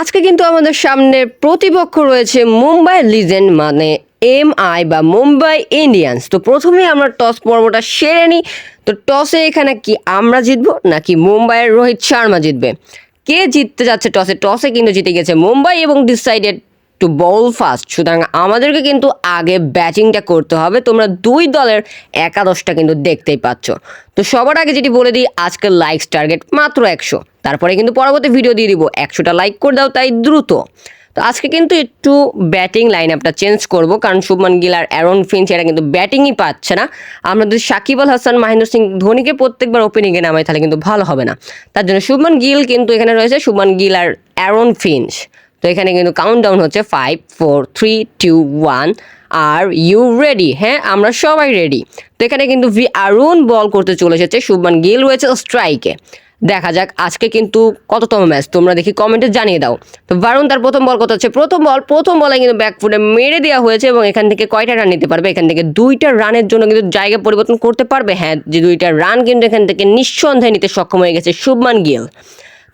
আজকে কিন্তু আমাদের সামনে প্রতিপক্ষ রয়েছে মুম্বাই লিজেন্ড মানে এম আই বা মুম্বাই ইন্ডিয়ান্স। তো প্রথমে আমরা টস পর্বটা সেরে নিই। তো টসে এখানে কি আমরা জিতবো নাকি মুম্বাইয়ের রোহিত শর্মা জিতবে? কে জিততে যাচ্ছে টসে? টসে কিন্তু জিতে গেছে মুম্বাই এবং ডিসাইডেড টু বল ফাস্ট সুতরাং আমাদেরকে কিন্তু আগে ব্যাটিংটা করতে হবে। তোমরা দুই দলের একাদশটা কিন্তু দেখতেই পাচ্ছ। তো সবার আগে যেটি বলে দিই, আজকের লাইকস টার্গেট মাত্র একশো। তারপরে কিন্তু পরবর্তী ভিডিও দিয়ে দিব। একশোটা লাইক করে দাও তাই দ্রুত। তো আজকে কিন্তু একটু ব্যাটিং লাইন আপটা চেঞ্জ করব। কারণ শুভমান গিল আর অ্যারন ফিঞ্চ, এরা কিন্তু ব্যাটিংই পাচ্ছে না। আমরা যদি সাকিব আল হাসান, মাহেন্দ্র সিং ধোনিকে প্রত্যেকবার ওপেনিংয়ে নামাই, তাহলে কিন্তু ভালো হবে না। তার জন্য শুভমান গিল কিন্তু এখানে রয়েছে। শুভমান গিল আর অ্যারন ফিঞ্চ। তো এখানে কিন্তু কাউন্ট ডাউন হচ্ছে five four three two one are you ready হ্যাঁ আমরা সবাই রেডি তো এখানে কিন্তু ভি আরুন বল করতে চলে এসেছে শুভমান গিল রয়েছে স্ট্রাইকে দেখা যাক আজকে কিন্তু কততম ম্যাচ তোমরা দেখি কমেন্টে জানিয়ে দাও। তো বারুন তার প্রথম বল কত হচ্ছে, প্রথম বল প্রথম বলে কিন্তু ব্যাকফুটে মেরে দেওয়া হয়েছে এবং এখান থেকে কয়টা রান নিতে পারবে? এখান থেকে দুইটা রানের জন্য কিন্তু জায়গা পরিবর্তন করতে পারবে। হ্যাঁ যে দুইটা রান কিন্তু এখান থেকে নিঃসন্দেহে নিতে সক্ষম হয়ে গেছে শুভমান গিল।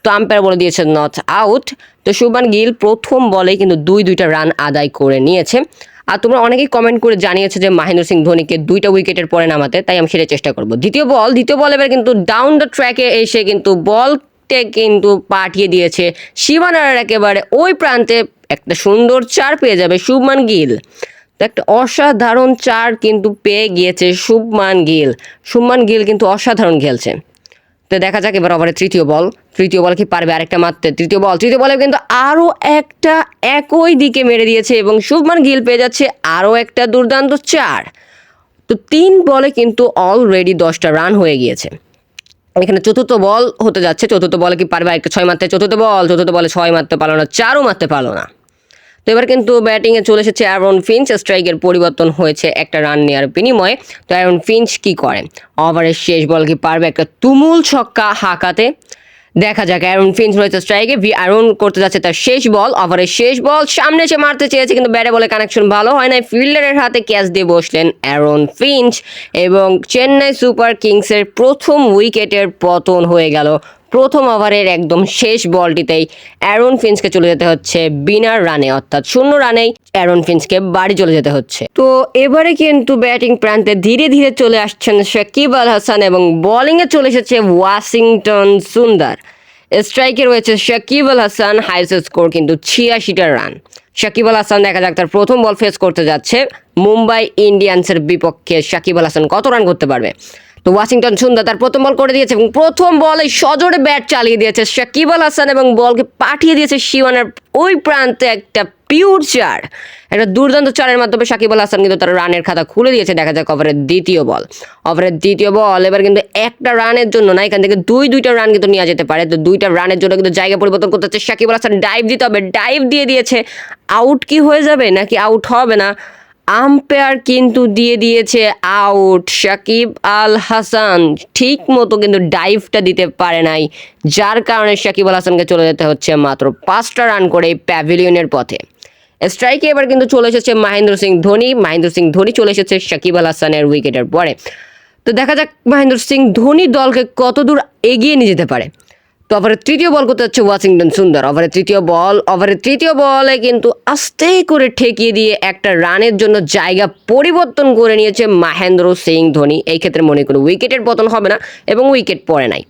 তো আম্পায়ার বলে দিয়েছে নট আউট। তো শুভমান গিল প্রথম বলে কিন্তু দুই দুইটা রান আদায় করে নিয়েছে। আর তোমরা অনেকেই কমেন্ট করে জানিয়েছে যে মাহেন্দ্র সিং ধোনিকে দুইটা উইকেটের পরে নামাতে, তাই আমি সেটা চেষ্টা করব। দ্বিতীয় বল দ্বিতীয় বল এবার কিন্তু ডাউন দ্য ট্র্যাকে এসে কিন্তু বলকে কিন্তু পাঠিয়ে দিয়েছে শিবানার একেবারে ওই প্রান্তে একটা সুন্দর চার পেয়ে যাবে শুভমান গিল। তো একটা অসাধারণ চার কিন্তু পেয়ে গিয়েছে শুভমান গিল। শুভমান গিল কিন্তু অসাধারণ খেলছে। তো দেখা যাক এবার ওভারের তৃতীয় বল। তৃতীয় বল কি পারবে আরেকটা মারতে? তৃতীয় বল। তৃতীয় বলে কিন্তু আরও একটা একই দিকে মেরে দিয়েছে এবং শুভমান গিল পেয়ে যাচ্ছে আরও একটা দুর্দান্ত চার। তো তিন বলে কিন্তু অলরেডি দশটা রান হয়ে গিয়েছে। এখানে চতুর্থ বল হতে যাচ্ছে। চতুর্থ বলে কি পারবে একটা ছয় মারতে? চতুর্থ বল, চতুর্থ বলে ছয় মারতে পারল না, চারও মারতে পারল না। তো এবার কিন্তু ব্যাটিংয়ে চলে এসেছে অ্যারন ফিঞ্চ, স্ট্রাইকের পরিবর্তন হয়েছে একটা রান নেওয়ার বিনিময়ে। তো অ্যারন ফিঞ্চ কি করেন ওভারের শেষ বল কি পারবে একটা তুমুল ছক্কা হাঁকাতে। দেখা যাক, অ্যারন ফিঞ্চ রয়েছে স্ট্রাইকে, ভি অ্যারন করতে যাচ্ছে তার শেষ বল, ওভারের শেষ বল, সামনে এসে মারতে চেয়েছে, কিন্তু ব্যাটে বলে কানেকশন ভালো হয় না ফিল্ডারের হাতে ক্যাচ দিয়ে বসলেন অ্যারন ফিঞ্চ এবং চেন্নাই সুপার কিংসের প্রথম উইকেটের পতন হয়ে গেল প্রথম ওভারের একদম শেষ বলটিতেই অ্যারন ফিন্সকে চলে যেতে হচ্ছে বিনার রানে, অর্থাৎ শূন্য রানেই অ্যারন ফিন্সকে বাড়ি চলে যেতে হচ্ছে। তো এবারে কিন্তু ব্যাটিং প্রান্তে ধীরে ধীরে চলে আসছেন শাকিব আল হাসান এবং বোলিংয়ে চলে এসেছে ওয়াশিংটন সুন্দর। স্ট্রাইকে রয়েছে শাকিব আল হাসান হাইস্ট স্কোর কিন্তু ছিয়াশিটা রান। শাকিব আল হাসান দেখা যাক তার প্রথম বল ফেস করতে যাচ্ছে। মুম্বাই ইন্ডিয়ান্সের বিপক্ষে শাকিব আল হাসান কত রান করতে পারবে? তো ওয়াশিংটন সুন্দর, তার প্রথম বল করে দিয়েছে এবং প্রথম বলে সজোরে ব্যাট চালিয়ে দিয়েছে শাকিব আল হাসান এবং বলকে পাঠিয়ে দিয়েছে শিওয়ানার ওই প্রান্তে একটা পিওর চার। একটা দুর্দান্ত চারের মাধ্যমে সাকিব আল হাসান কিন্তু তার রানের খাতা খুলে দিয়েছে, দেখা যাক ওভারের দ্বিতীয় বল। ওভারের দ্বিতীয় বল, এবার কিন্তু একটা রানের জন্য না, এখান থেকে দুই, দুইটা রান কিন্তু নেওয়া যেতে পারে। তো দুইটা রানের জন্য কিন্তু জায়গা পরিবর্তন করতে হচ্ছে সাকিব আল হাসান। ডাইভ দিতে হবে ডাইভ দিয়ে দিয়েছে। আউট কি হয়ে যাবে নাকি আউট হবে না? আম্পায়ার কিন্তু দিয়ে দিয়েছে আউট সাকিব আল হাসান ঠিক মতো কিন্তু ডাইভটা দিতে পারে নাই, যার কারণে সাকিব আল হাসানকে চলে যেতে হচ্ছে মাত্র পাঁচটা রান করে প্যাভিলিয়নের পথে। স্ট্রাইকে এবার কিন্তু চলে এসেছে মাহেন্দ্র সিং ধোনি, মাহেন্দ্র সিং ধোনি চলে এসেছে সাকিব আল হাসানের উইকেটের পরে। তো দেখা যাক মহেন্দ্র সিং ধোনি দলকে কতদূর এগিয়ে নিয়ে যেতে পারে। তো ওভারের তৃতীয় বল করতে হচ্ছে ওয়াশিংটন সুন্দর। ওভারের তৃতীয় বল ওভারের তৃতীয় বলে কিন্তু আস্তে করে ঠেকিয়ে দিয়ে একটা রানের জন্য জায়গা পরিবর্তন করে নিয়েছে মাহেন্দ্র সিং ধোনি। এই ক্ষেত্রে মনে করি উইকেটের পতন হবে না এবং উইকেট পড়ে নাই।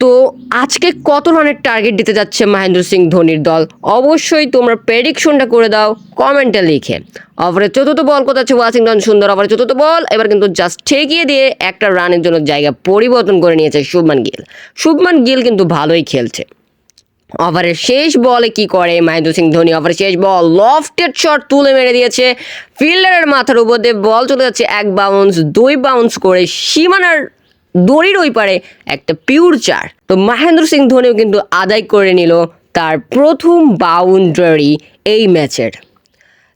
তো আজকে কত রানের টার্গেট দিতে যাচ্ছে মহেন্দ্র সিং ধোনির দল? অবশ্যই তোমরা প্রেডিকশনটা করে দাও কমেন্টে লিখে। ওভারের চতুর্থ বল কোথায় আছে? ওয়াশিংটন সুন্দর ওভারের চতুর্থ বল এবার কিন্তু জাস্ট ঠেকিয়ে দিয়ে একটা রানের জন্য জায়গা পরিবর্তন করে নিয়েছে শুভমান গিল। শুভমান গিল কিন্তু ভালোই খেলছে। ওভারের শেষ বলে কি করে মহেন্দ্র সিং ধোনি? ওভারের শেষ বল লফটেড শট তুলে মেরে দিয়েছে। ফিল্ডারের মাথার উপর দিয়ে বল চলে যাচ্ছে এক বাউন্স দুই বাউন্স করে সীমানার দড়ির ওই পারে একটা পিওর চার তো মহেন্দ্র সিং ধোনিও কিন্তু আদায় করে নিল তার প্রথম বাউন্ডারি এই ম্যাচের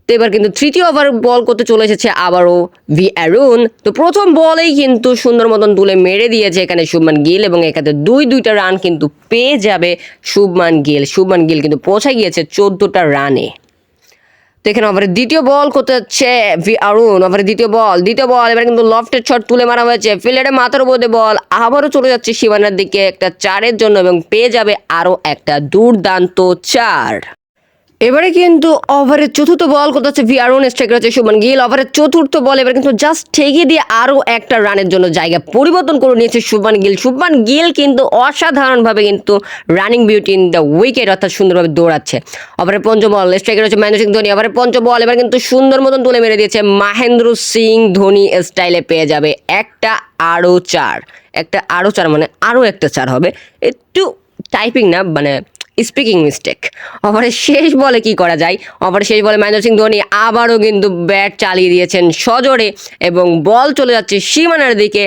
তো এবার কিন্তু তৃতীয় ওভার বল করতে চলে এসেছে আবারও ভি অ্যারুন তো প্রথম বলেই কিন্তু সুন্দর মতন তুলে মেরে দিয়েছে এখানে শুভমান গিল এবং এখানে দুই দুইটা রান কিন্তু পেয়ে যাবে শুভমান গিল। শুভমান গিল কিন্তু পৌঁছে গিয়েছে চোদ্দোটা রানে তো আবার দ্বিতীয় বল করতে যাচ্ছে অরুণ ওভারের দ্বিতীয় বল দ্বিতীয় বল, এবার কিন্তু লফটের ছট তুলে মারা হয়েছে। ফিল্ডারের মাথার উপর বল, আবারও চলে যাচ্ছে সীমানার দিকে একটা চারের জন্য এবং পেয়ে যাবে আরও একটা দুর্দান্ত চার। এবারে কিন্তু ওভারের চতুর্থ বল করতে হচ্ছে ভিআরওন স্ট্রাইকার হচ্ছে শুভন গিল। ওভারের চতুর্থ বল এবার কিন্তু জাস্ট ঠেকিয়ে দিয়ে আরও একটা রানের জন্য জায়গা পরিবর্তন করে নিয়েছে শুভমান গিল। শুভমান গিল কিন্তু অসাধারণভাবে কিন্তু running beauty in the wicket অর্থাৎ সুন্দরভাবে দৌড়াচ্ছে। ওভারের পঞ্চম বল স্ট্রাইকার হচ্ছে মহেন্দ্র সিং ধোনি। ওভারের পঞ্চম বল এবার কিন্তু সুন্দর মতন তুলে মেরে দিয়েছে মহেন্দ্র সিং ধোনি স্টাইলে পেয়ে যাবে একটা আরও চার। একটা আরও চার মানে আরও একটা চার হবে। একটু টাইপিং না মানে স্পিকিং মিস্টেক ওভারের শেষ বলে কি করা যায়? ওভারের শেষ বলে মহেন্দ্র সিং ধোনি আবারও কিন্তু ব্যাট চালিয়ে দিয়েছেন সজোরে এবং বল চলে যাচ্ছে সীমানার দিকে।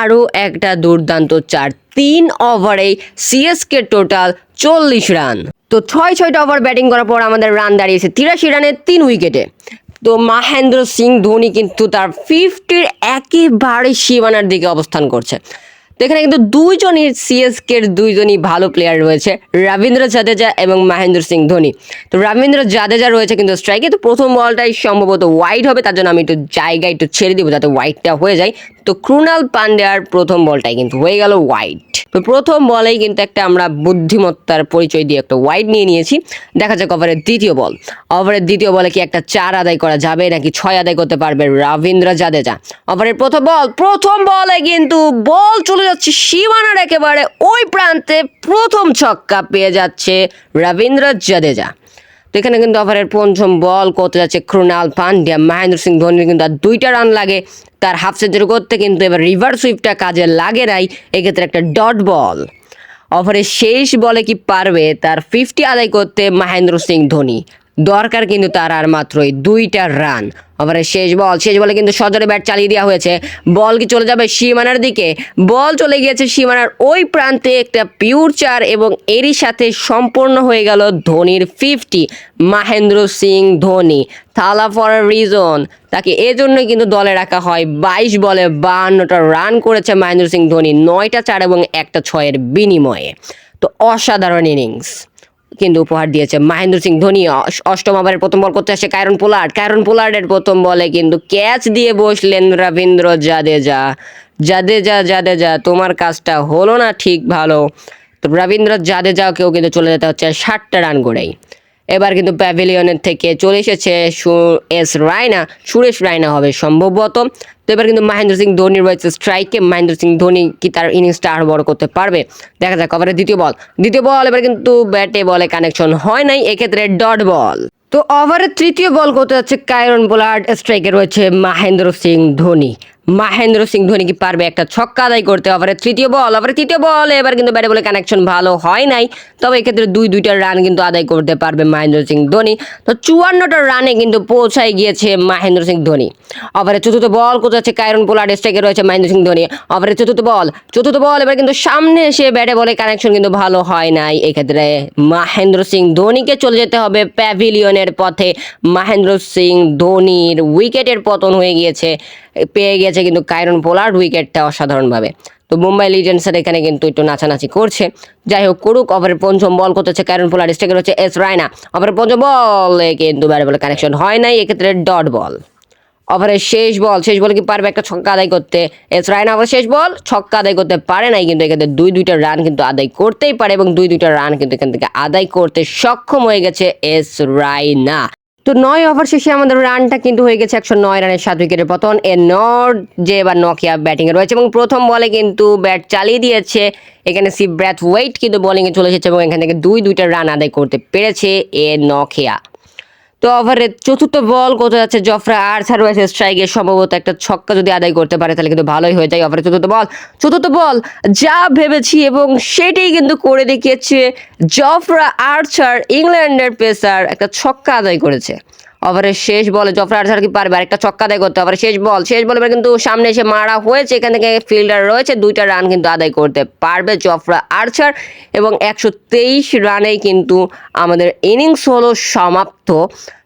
আরও একটা দুর্দান্ত চার। তিন ওভারেই সিএসকে টোটাল চল্লিশ রান। তো ছয় ছয়টা ওভার ব্যাটিং করার পর আমাদের রান দাঁড়িয়েছে তিরাশি রানে তিন উইকেটে তো মহেন্দ্র সিং ধোনি কিন্তু তার ফিফটির একেবারে সীমানার দিকে অবস্থান করছে। তো এখানে কিন্তু দুইজনই সিএসকের দুইজনই ভালো প্লেয়ার রয়েছে। রবীন্দ্র জাদেজা এবং মহেন্দ্র সিং ধোনি। তো রবীন্দ্র জাদেজা রয়েছে কিন্তু স্ট্রাইকে তো প্রথম বলটাই সম্ভবত ওয়াইড হবে, তার জন্য আমি একটু জায়গা একটু ছেড়ে দিব যাতে ওয়াইডটা হয়ে যায়। তো ক্রুনাল পান্ডেয়ার প্রথম বলটাই কিন্তু হয়ে গেল ওয়াইড তো প্রথম বলেই কিন্তু একটা আমরা বুদ্ধিমত্তার পরিচয় দিয়ে একটা ওয়াইড নিয়ে নিয়েছি। দেখা যাক ওভারের দ্বিতীয় বল ওভারের দ্বিতীয় বলে কি একটা চার আদায় করা যাবে নাকি ছয় আদায় করতে পারবে রবীন্দ্র জাদেজা। ওভারের প্রথম বল প্রথম বলে কিন্তু বল চলে যাচ্ছে সীমানার একেবারে ওই প্রান্তে প্রথম ছক্কা পেয়ে যাচ্ছে রবীন্দ্র জাদেজা। তো এখানে কিন্তু ওভারের পঞ্চম বল করতে যাচ্ছে ক্রুনাল পান্ডিয়া। মহেন্দ্র সিং ধোনির কিন্তু আর দুইটা রান লাগে। তার হাফ সেঞ্চুরি করতে কিন্তু এবার রিভার সুইপটা কাজে লাগে নাই। এক্ষেত্রে একটা ডট বল। ওভারের শেষ বলে কি পারবে? তার ফিফটি আদায় করতে মহেন্দ্র সিং ধোনি। দরকার কিন্তু তার আর মাত্রই দুইটা রান। ওভারের শেষ বল, শেষ বলে কিন্তু সজরে ব্যাট চালিয়ে দেওয়া হয়েছে। বল কি চলে যাবে সীমানার দিকে? বল চলে গিয়েছে সীমানার ওই প্রান্তে একটা পিওর চার এবং এরই সাথে সম্পূর্ণ হয়ে গেল ধোনির ফিফটি মহেন্দ্র সিং ধোনি। থালা ফর রিজন তাকে এজন্যই কিন্তু দলে রাখা হয়। বাইশ বলে বাহান্নটা রান করেছে মহেন্দ্র সিং ধোনি, নয়টা চার এবং একটা ছয়ের বিনিময়ে। তো অসাধারণ ইনিংস কিন্তু উপহার দিয়েছে। মহেন্দ্র সিং ধোনি অষ্টম ওভারের প্রথম বল করতে আসে কায়রন পোলার্ড। কায়রন পোলার্ডের প্রথম বলে কিন্তু ক্যাচ দিয়ে বসলেন রবীন্দ্র জাদেজা। জাদেজা জাদেজা, তোমার কাজটা হলো না ঠিক ভালো। তো রবীন্দ্র জাদেজাকেও কিন্তু চলে যেতে হচ্ছে ষাটটা রান করেই। এবার কিন্তু প্যাভিলিয়নের থেকে চলে এসেছে এস রায়না, সুরেশ রায়না হবে সম্ভবত। তো এবার কিন্তু মহেন্দ্র সিং ধোনি রয়েছে স্ট্রাইকে মহেন্দ্র সিং ধোনি কি তার ইনিংসটা আরও বড় করতে পারবে? দেখা যাক ওভারের দ্বিতীয় বল দ্বিতীয় বল এবার কিন্তু ব্যাটে বলে কানেকশন হয় নাই, এক্ষেত্রে ডট বল তো ওভারের তৃতীয় বল করতে যাচ্ছে কায়রন বোলার্ড স্ট্রাইকে রয়েছে মহেন্দ্র সিং ধোনি। মহেন্দ্র সিং ধোনি কি পারবে একটা ছক্কা আদায় করতে? ওভারের তৃতীয় বল ওভারের তৃতীয় বল, এবার কিন্তু ব্যাটে বলে কানেকশন ভালো হয় নাই। তবে এক্ষেত্রে দুই দুইটা রান কিন্তু আদায় করতে পারবে মহেন্দ্র সিং ধোনি। তো চুয়ান্নটা রানে কিন্তু পৌঁছায় গিয়েছে মহেন্দ্র সিং ধোনি। ওভারের চতুর্থ বল কোথাচ্ছে কায়রন পোলার্ড স্ট্রাইকে রয়েছে মহেন্দ্র সিং ধোনি। ওভারের চতুর্থ বল চতুর্থ বল, এবার কিন্তু সামনে এসে ব্যাটে বলে কানেকশন কিন্তু ভালো হয় নাই। এক্ষেত্রে মহেন্দ্র সিং ধোনিকে চলে যেতে হবে প্যাভিলিয়নের পথে। মহেন্দ্র সিং ধোনির উইকেটের পতন হয়ে গিয়েছে, পেয়ে গেছে কিন্তু কায়রন পোলার্ড উইকেটটা অসাধারণভাবে। তো মুম্বাই লিজেন্ডসের এখানে কিন্তু একটু নাচানাচি করছে। যাই হোক, করুক ওভারের পঞ্চম বল করতেছে কায়রন পোলার্ড স্টেকের হচ্ছে এস রায়না। ওভারের পঞ্চম বলে কিন্তু ব্যাটে বলে কানেকশন হয় নাই, এক্ষেত্রে ডট বল ওভারের শেষ বল শেষ বল কি পারবে? একটা ছক্কা আদায় করতে এস রায়না ওভার শেষ বল ছক্কা আদায় করতে পারে নাই, কিন্তু এক্ষেত্রে দুই দুইটা রান কিন্তু আদায় করতেই পারে এবং দুই দুইটা রান কিন্তু এখান থেকে আদায় করতে সক্ষম হয়ে গেছে এস রায়না। তো নয় ওভার শেষে আমাদের রানটা কিন্তু হয়ে গেছে একশো নয় রানের সাত উইকেটের পতন। এ নর্থ যে এবার নকিয়া ব্যাটিংয়ে রয়েছে এবং প্রথম বলে কিন্তু ব্যাট চালিয়ে দিয়েছে। এখানে সি ব্র্যাথ ওয়েট কিন্তু বোলিংয়ে চলে এসেছে এবং এখান থেকে দুই দুইটা রান আদায় করতে পেরেছে এ নকিয়া। তো ওভারে চতুর্থ বল কোথাও যাচ্ছে? জফরা আর সার্ভাইস স্ট্রাইকে সম্ভবত একটা ছক্কা যদি আদায় করতে পারে, তাহলে কিন্তু ভালোই হয়ে যায় ওভারে চতুর্থ বল। চতুর্থ বল যা ভেবেছি এবং সেটাই কিন্তু করে দেখিয়েছে জফরা আর্চার, ইংল্যান্ডের পেসার, একটা ছক্কা আদায় করেছে। ওভারের শেষ বলে জফরা আর্চার কি পারবে, আরেকটা ছক্কা আদায় করতে ওভারের শেষ বল শেষ বল কিন্তু সামনে এসে মারা হয়েছে, এখান থেকে ফিল্ডার রয়েছে, দুইটা রান কিন্তু আদায় করতে পারবে জফরা আর্চার এবং একশো তেইশ রানেই কিন্তু আমাদের ইনিংস হলো সমাপ্ত।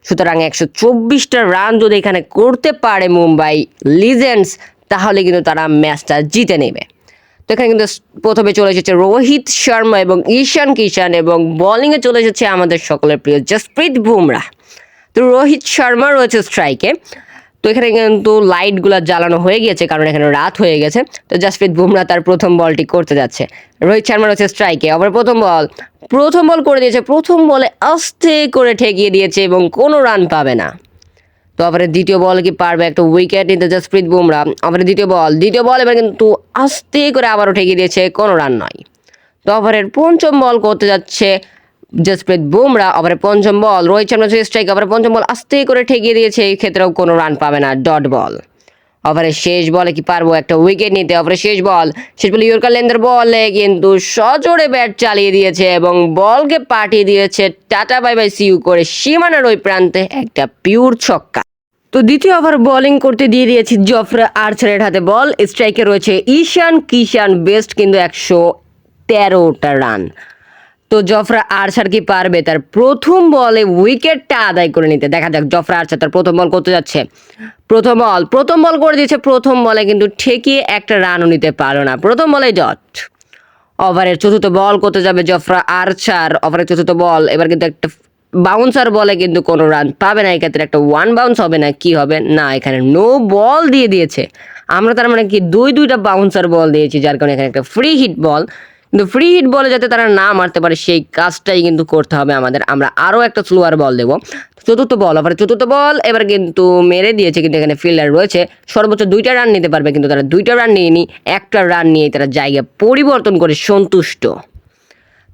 সুতরাং একশো চব্বিশটা রান যদি এখানে করতে পারে মুম্বাই লিজেন্ডস, তাহলে কিন্তু তারা ম্যাচটা জিতে নেবে। তো এখানে কিন্তু প্রথমে চলে এসেছে রোহিত শর্মা এবং ঈশান কিষান এবং বোলিংয়ে চলে এসেছে আমাদের সকলের প্রিয় জসপ্রীত বুমরাহ তো রোহিত শর্মা রয়েছে স্ট্রাইকে। তো এখানে কিন্তু লাইটগুলো জ্বালানো হয়ে গিয়েছে, কারণ এখানে রাত হয়ে গেছে। তো জাসপ্রীত বুমরা তার প্রথম বলটি করতে যাচ্ছে। রোহিত শর্মা রয়েছে স্ট্রাইকে, আবার প্রথম বল। প্রথম বল করে দিয়েছে, প্রথম বলে আস্তে করে ঠেকিয়ে দিয়েছে এবং কোনো রান পাবে না। তো আবার দ্বিতীয় বল কি পারবে একটা উইকেট নিতে জাসপ্রীত বুমরা। আবার দ্বিতীয় বল দ্বিতীয় বল এবার কিন্তু আস্তে করে আবারও ঠেকিয়ে দিয়েছে, কোনো রান নয়। তো ওভারের পঞ্চম বল করতে যাচ্ছে জসপ্রীত বুমরা ওভারের পঞ্চম বল, রোহিত শর্মা স্ট্রাইক ওভারের পঞ্চম বল আস্তে করে ঠেকিয়ে দিয়েছে, এই ক্ষেত্রেও কোনো রান পাবে না ডট বল ওভারের শেষ বলে কি পারব একটা উইকেট নিতে? ওভারের শেষ বল, শেষ বলে ইয়র্কার লেন্দার বলে কিন্তু সজোরে ব্যাট চালিয়ে দিয়েছে এবং বলকে পাঠিয়ে দিয়েছে টাটা বাই বাই সিউ করে সীমানার ওই প্রান্তে একটা পিওর ছক্কা। তো দ্বিতীয় ওভার বোলিং করতে দিয়ে দিয়েছি জফরা আর্চারের হাতে বল স্ট্রাইকে রয়েছে ঈশান কিষান বেস্ট কিন্তু একশো তেরোটা রান তো জফরা আর্চার কি পারবে? তার প্রথম বলে উইকেটটা আদায় করে নিতে। দেখা যাক জফরা আর্চার তার প্রথম বল করতে যাচ্ছে। প্রথম বল প্রথম বল করে দিয়েছে, প্রথম বলে কিন্তু ঠেকিয়ে একটা রানও নিতে পারল না। প্রথম বলে ডট ওভারের চতুর্থ বল করতে যাবে জফরা আর্চার ওভারের চতুর্থ বল, এবার কিন্তু একটা বাউন্সার বলে কিন্তু কোনো রান পাবে না। এক্ষেত্রে একটা ওয়ান বাউন্স হবে না, কি হবে? না, এখানে নো বল দিয়ে দিয়েছে। আমরা তার মানে কি, দুই দুইটা বাউন্সার বল দিয়েছি, যার কারণে এখানে একটা ফ্রি হিট বল কিন্তু ফ্রি হিট বলে যাতে তারা না মারতে পারে, সেই কাজটাই কিন্তু করতে হবে আমাদের। আমরা আরও একটা স্লোয়ার বল দেবো। চতুর্থ বল আবার চতুর্থ বল এবার কিন্তু মেরে দিয়েছে, কিন্তু এখানে ফিল্ডার রয়েছে। সর্বোচ্চ দুইটা রান নিতে পারবে, কিন্তু তারা দুইটা রান নিয়ে নি, একটা রান নিয়ে তারা জায়গা পরিবর্তন করে সন্তুষ্ট।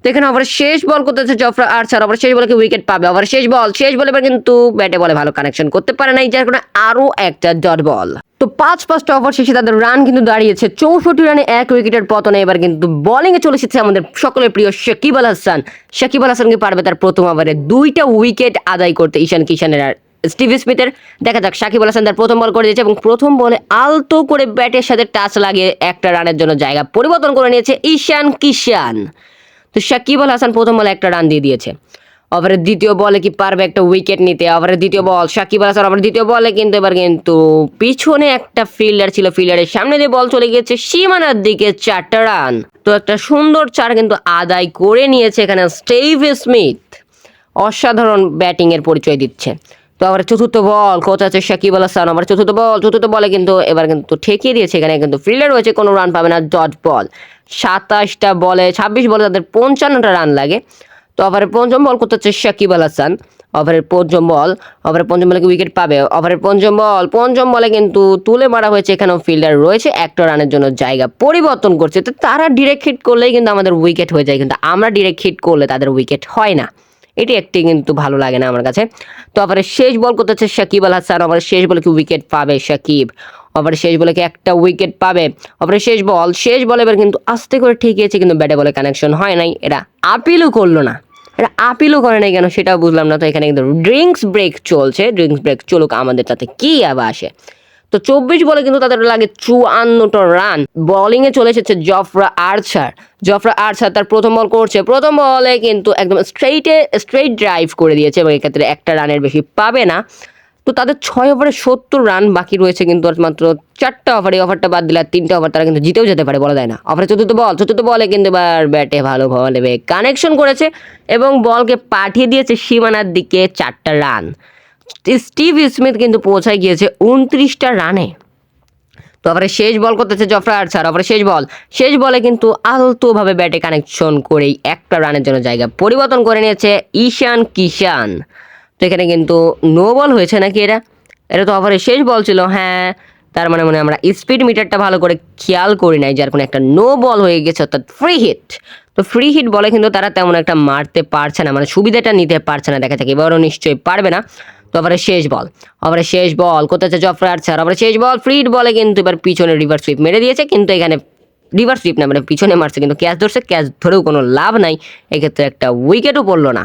তো এখানে আবার শেষ বল করতেছে জফরা আর্চার আবার শেষ বলে কি উইকেট পাবে। আবার শেষ বল শেষ বলে এবার কিন্তু ব্যাটে বলে ভালো কানেকশন করতে পারে নাই, যার কারণে আরও একটা ডট বল তো পাঁচ পাঁচটা ওভার শেষে তাদের রান কিন্তু দাঁড়িয়েছে। চৌষট্টি রানে এক উইকেটের পতনে এবার কিন্তু বোলিংয়ে চলে এসেছে আমাদের সকলের প্রিয় শাকিব আল হাসান। শাকিব আল হাসানকে পারবে তার প্রথম ওভারে দুইটা উইকেট আদায় করতে ঈশান কিষানের আর স্টিভ স্মিথের। দেখা যাক সাকিব আল হাসান তার প্রথম বল করে দিয়েছে এবং প্রথম বলে আলতো করে ব্যাটের সাথে টাচ লাগিয়ে একটা রানের জন্য জায়গা পরিবর্তন করে নিয়েছে ঈশান কিষান। তো সাকিব আল হাসান প্রথম বলে একটা রান দিয়ে দিয়েছে। ওভারের দ্বিতীয় বলে কি পারবে একটা উইকেট নিতে? ওভারের দ্বিতীয় বল সাকিব আল হাসান ওভারের দ্বিতীয় বলে কিন্তু এবার কিন্তু পিছনে একটা ফিল্ডার ছিল ফিল্ডারের সামনে দিয়ে বল চলে গিয়েছে সীমানার দিকে চারটা রান তো একটা সুন্দর চার কিন্তু আদায় করে নিয়েছে এখানে স্টেভ স্মিথ। অসাধারণ ব্যাটিংয়ের পরিচয় দিচ্ছে। তো আবার চতুর্থ বল কোচ আছে সাকিব আল হাসান আবার চতুর্থ বল, চতুর্থ বলে কিন্তু এবার কিন্তু ঠেকিয়ে দিয়েছে এখানে কিন্তু ফিল্ডার রয়েছে, কোনো রান পাবে না ডট বল সাতাশটা বলে, ছাব্বিশ বলে তাদের পঞ্চান্নটা রান লাগে। তো ওভারের পঞ্চম বল করতে হচ্ছে সাকিব আল হাসান। ওভারের পঞ্চম বল, ওভারের পঞ্চম বলে উইকেট পাবে। ওভারের পঞ্চম বল, পঞ্চম বলে কিন্তু তুলে মারা হয়েছে এখানেও ফিল্ডার রয়েছে, একটা রানের জন্য জায়গা পরিবর্তন করছে। তো তারা ডিরেক্ট হিট করলেই কিন্তু আমাদের উইকেট হয়ে যায়, কিন্তু আমরা ডিরেক্ট হিট করলে তাদের উইকেট হয় না। এটি একটি কিন্তু ভালো লাগে না আমার কাছে। তো আবার শেষ বল করতে হচ্ছে সাকিব আল হাসান। আবার শেষ বলে কি উইকেট পাবে সাকিব? আবার শেষ বলে কি একটা উইকেট পাবে? আবার শেষ বল, শেষ বলে এবার কিন্তু আস্তে করে ঠেকিয়েছে, কিন্তু ব্যাটে বলে কানেকশন হয় নাই। এটা আপিলও করল না। এটা আপিলও করে নাই কেন সেটাও বুঝলাম না। তো এখানে কিন্তু ড্রিঙ্কস ব্রেক চলছে। ড্রিঙ্কস ব্রেক চলুক, আমাদের তাতে কি আবার আসে? তো চব্বিশ বলে কিন্তু তাদের লাগে চুয়ান্নটা রান বোলিংয়ে চলে এসেছে জফরা আর্চার জফরা আর্চার তার প্রথম বল করছে। প্রথম বলে কিন্তু একদম স্ট্রেইটে স্ট্রেইট ড্রাইভ করে দিয়েছে এবং এক্ষেত্রে একটা রানের বেশি পাবে না। তো তাদের ছয় ওভারে সত্তর রান বাকি রয়েছে কিন্তু মাত্র চারটা ওভার এই ওভারটা বাদ দিলে আর তিনটা ওভার তারা কিন্তু জিতেও যেতে পারে, বলা যায় না। ওভারে চতুর্থ বল চতুর্থ বলে কিন্তু এবার ব্যাটে ভালো বলে কানেকশন করেছে এবং বলকে পাঠিয়ে দিয়েছে সীমানার দিকে চারটা রান স্টিভ স্মিথ কিন্তু পৌঁছায় গিয়েছে উনত্রিশটা রানে তো আবার শেষ বল করতেছে জফরা আর্চার আবার শেষ বল শেষ বলে কিন্তু আলতোভাবে ব্যাটে কানেকশন করেই একটা রানের জন্য জায়গা পরিবর্তন করে নিয়েছে ঈশান কিষান। তো এখানে কিন্তু নো বল হয়েছে নাকি এরা এটা তো ওভারের শেষ বল ছিল। হ্যাঁ তার মানে মানে আমরা স্পিড মিটারটা ভালো করে খেয়াল করি নাই, যার কোনো একটা নো বল হয়ে গেছে, অর্থাৎ ফ্রি হিট তো ফ্রি হিট বলে কিন্তু তারা তেমন একটা মারতে পারছে না মানে সুবিধাটা নিতে পারছে না, দেখা যাক। এবারও নিশ্চয়ই পারবে না। তো আবার শেষ বল আবার শেষ বল কোথাচ্ছে জফরা আর্চার আবার শেষ বল ফ্রি হিট বলে কিন্তু এবার পিছনে রিভার সুইপ মেরে দিয়েছে, কিন্তু এখানে রিভার সুইপ না মানে পিছনে মারছে, কিন্তু ক্যাচ ধরছে ক্যাচ ধরেও কোনো লাভ নাই। এক্ষেত্রে একটা উইকেটও পড়ল না।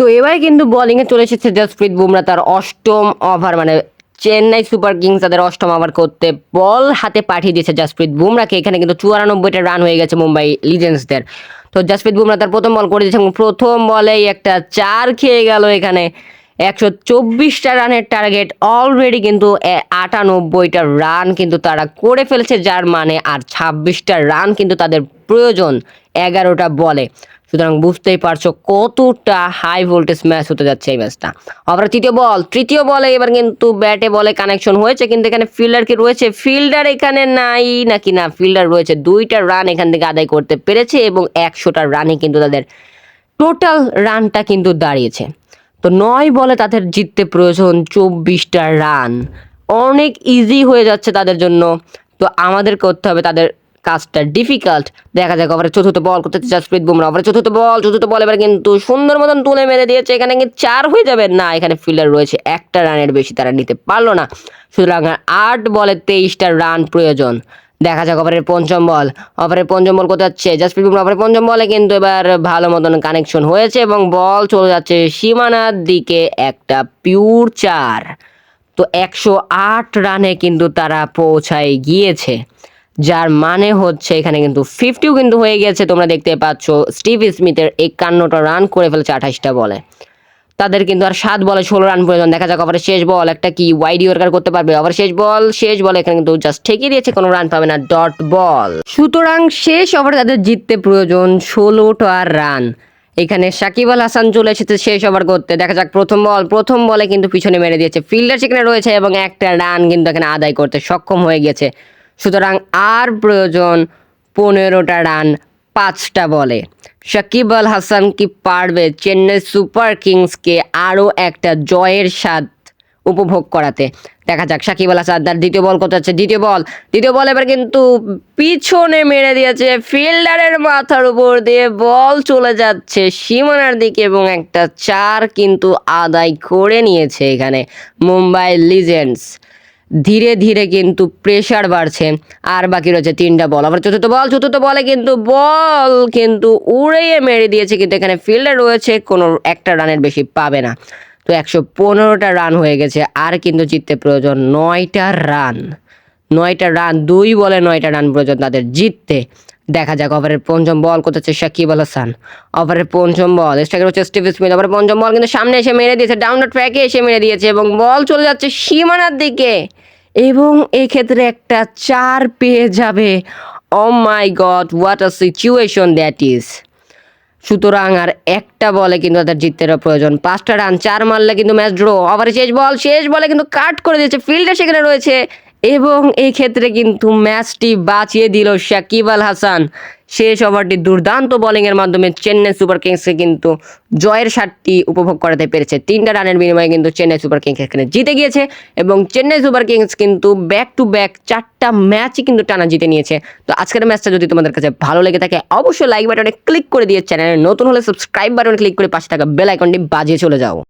তো এবারে কিন্তু বোলিংয়ে চলে এসেছে জসপ্রীত বুমরা তার অষ্টম ওভার মানে চেন্নাই সুপার কিংস তাদের অষ্টম ওভার করতে বল হাতে পাঠিয়ে দিয়েছে জসপ্রীত বুমরাকে। এখানে কিন্তু চুরানব্বইটা রান হয়ে গেছে মুম্বাই লিজেন্সদের তো জসপ্রীত বুমরা তার প্রথম বল করে দিয়েছে এবং প্রথম বলেই একটা চার খেয়ে গেল এখানে। একশো চব্বিশটা রানের টার্গেট অলরেডি কিন্তু আটানব্বইটা রান কিন্তু তারা করে ফেলেছে, যার মানে আর ছাব্বিশটা রান কিন্তু তাদের প্রয়োজন এগারোটা বলে সুতরাং বুঝতেই পারছ কতটা হাই ভোল্টেজ ম্যাচ হতে যাচ্ছে এই ম্যাচটা আবার তৃতীয় বল, তৃতীয় বলে এবার কিন্তু ব্যাটে বলে কানেকশন হয়েছে, কিন্তু এখানে ফিল্ডার কি রয়েছে? ফিল্ডার এখানে নাই, নাকি না? ফিল্ডার রয়েছে, দুইটা রান এখান থেকে আদায় করতে পেরেছে এবং একশোটা রানে কিন্তু তাদের টোটাল রানটা কিন্তু দাঁড়িয়েছে। তো নয় বলে তাদের জিততে প্রয়োজন চব্বিশটা রান অনেক ইজি হয়ে যাচ্ছে তাদের জন্য। তো আমাদের করতে হবে তাদের কাজটা ডিফিকাল্ট দেখা যাক আবার চতুর্থ বল করতে জাসপ্রীত বুমরা। আবার চতুর্থ বল চতুর্থ বল এবার কিন্তু সুন্দর মতন তুলে মেরে দিয়েছে। এখানে কিন্তু চার হয়ে যাবে? না, এখানে ফিল্ডার রয়েছে। একটা রানের বেশি তারা নিতে পারল না। সুতরাং আট বলে তেইশটা রান প্রয়োজন। দেখা যাক ওভারের পঞ্চম বল ওভারের পঞ্চম বল কোথায় যাচ্ছে জাসপ্রীত বুমরা। ওভারের পঞ্চম বলে কিন্তু এবার ভালো মতন কানেকশন হয়েছে এবং বল চলে যাচ্ছে সীমানার দিকে একটা পিওর চার। তো একশো আট রানে কিন্তু তারা পৌঁছায় গিয়েছে। যার মানে হচ্ছে এখানে কিন্তু ফিফটিও কিন্তু হয়ে গেছে, তোমরা দেখতে পাচ্ছ, স্টিভ স্মিথের একান্নটা রান করে ফেলেছে আঠাশটা বলে। তাদের কিন্তু আর সাত বলে ষোলো রান প্রয়োজন। দেখা যাক আবার শেষ বল, একটা কি ওয়াইড ইয়র্কার করতে পারবে? আবার শেষ বল শেষ বল এখানে কিন্তু জাস্ট ঠেকিয়ে দিয়েছে, কোনো রান পাবে না ডট বল সুতরাং শেষ ওভারে তাদের জিততে প্রয়োজন ষোলোটা রান এখানে সাকিব আল হাসান চলে এসেছে শেষ ওভার করতে। দেখা যাক প্রথম বল, প্রথম বলে কিন্তু পিছনে মেরে দিয়েছে। ফিল্ডার সেখানে রয়েছে এবং একটা রান কিন্তু এখানে আদায় করতে সক্ষম হয়ে গেছে। সুতরাং আর প্রয়োজন পনেরোটা রান, পাঁচটা বলে। সাকিব আল হাসান কি পারবে চেন্নাই সুপার কিংসকে আরও একটা জয়ের স্বাদ উপভোগ করাতে? দেখা যাক, সাকিব আল হাসান তার দ্বিতীয় বল করতে যাচ্ছে, দ্বিতীয় বল। দ্বিতীয় বল এবার কিন্তু পিছনে মেরে দিয়েছে, ফিল্ডারের মাথার উপর দিয়ে বল চলে যাচ্ছে সীমানার দিকে এবং একটা চার কিন্তু আদায় করে নিয়েছে এখানে মুম্বাই লিজেন্ডস। ধীরে ধীরে কিন্তু প্রেশার বাড়ছে। আর বাকি রয়েছে তিনটা বল আবার চতুর্থ বল চতুর্থ বলে কিন্তু বল কিন্তু উড়িয়ে মেরে দিয়েছে, কিন্তু এখানে ফিল্ডার রয়েছে, কোনো একটা রানের বেশি পাবে না। তো একশো পনেরোটা রান হয়ে গেছে, আর কিন্তু জিততে প্রয়োজন নয়টা রান নয়টা রান দুই বলে নয়টা রান প্রয়োজন তাদের জিততে। দেখা যাক ওভারের পঞ্চম বল করতেছে সাকিব আল হাসান। ওভারের পঞ্চম বল স্ট্রাইকার হচ্ছে স্টিভ স্মিথ ওভারের পঞ্চম বল কিন্তু সামনে এসে মেরে দিয়েছে ডাউন ট্র্যাকে এসে মেরে দিয়েছে এবং বল চলে যাচ্ছে সীমানার দিকে। এবং এক্ষেত্রে একটা চার পেয়ে যাবে। ও my God what a situation that is সুতরাং আর একটা বলে কিন্তু তাদের জিততে প্রয়োজন। পাঁচটা রান চার মারলে কিন্তু ম্যাচ ড্র আবার শেষ বল শেষ বলে কিন্তু কাট করে দিয়েছে। ফিল্ডার সেখানে রয়েছে। এবং এই ক্ষেত্রে কিন্তু ম্যাচটি বাঁচিয়ে দিল সাকিব আল হাসান। শেষ ওভারটি দুর্দান্ত বোলিংয়ের মাধ্যমে চেন্নাই সুপার কিংসকে কিন্তু জয়ের স্বাদটি উপভোগ করাতে পেরেছে। তিনটা রানের বিনিময়ে কিন্তু চেন্নাই সুপার কিংস এখানে জিতে গিয়েছে এবং চেন্নাই সুপার কিংস কিন্তু ব্যাক টু ব্যাক চারটা ম্যাচই কিন্তু টানা জিতে নিয়েছে। তো আজকের ম্যাচটা যদি তোমাদের কাছে ভালো লেগে থাকে, অবশ্যই লাইক বাটনে ক্লিক করে দিয়ে চ্যানেলে নতুন হলে সাবস্ক্রাইব বাটনে ক্লিক করে পাশে থাকা বেল আইকনটি বাজিয়ে চলে যাও।